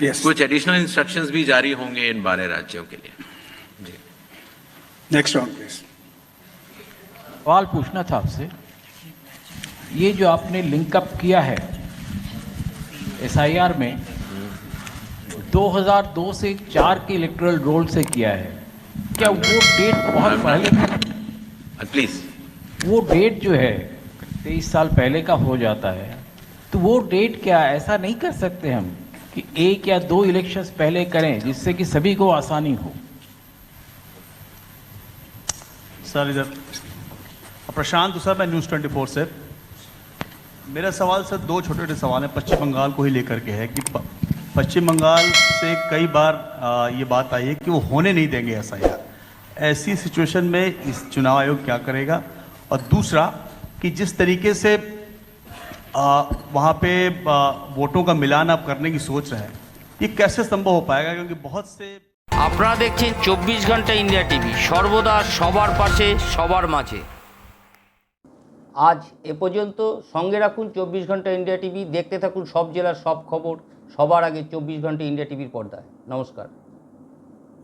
Yes. कुछ additional instructions भी जारी होंगे इन बारह राज्यों के लिए। जी। Next round, please. सवाल पूछना था आपसे। ये जो आपने लिंकअप किया है एसआईआर में 2002 से चार के इलेक्टोरल रोल से किया है। क्या वो डेट बहुत पहले प्लीज़ वो डेट जो है तेईस साल पहले का हो जाता है। तो वो डेट क्या ऐसा नहीं कर सकते हम? कि एक या दो इलेक्शंस पहले करें जिससे कि सभी को आसानी हो। सर इधर। प्रशांत सर मैं न्यूज़ ट्वेंटी फोर से। मेरा सवाल सर दो छोटे छोटे सवाल हैं। पश्चिम बंगाल को ही लेकर के है कि पश्चिम बंगाल से कई बार आ, ये बात आई है कि वो होने नहीं देंगे ऐसा यार ऐसी सिचुएशन में इस चुनाव आयोग क्या करेगा? और दूसरा कि जिस तरीके से आ, वहाँ पे आ, वोटों का मिलान आप करने की सोच रहे हैं ये कैसे संभव हो पाएगा क्योंकि बहुत से আপনারা দেখছেন চব্বিশ ঘন্টা ইন্ডিয়া টিভি সর্বদা সবার পাশে সবার মাঝে আজ এ পর্যন্ত সঙ্গে রাখুন চব্বিশ ঘন্টা ইন্ডিয়া টিভি দেখতে থাকুন সব জেলার সব খবর সবার আগে চব্বিশ ঘন্টা ইন্ডিয়া টিভির পর্দায় নমস্কার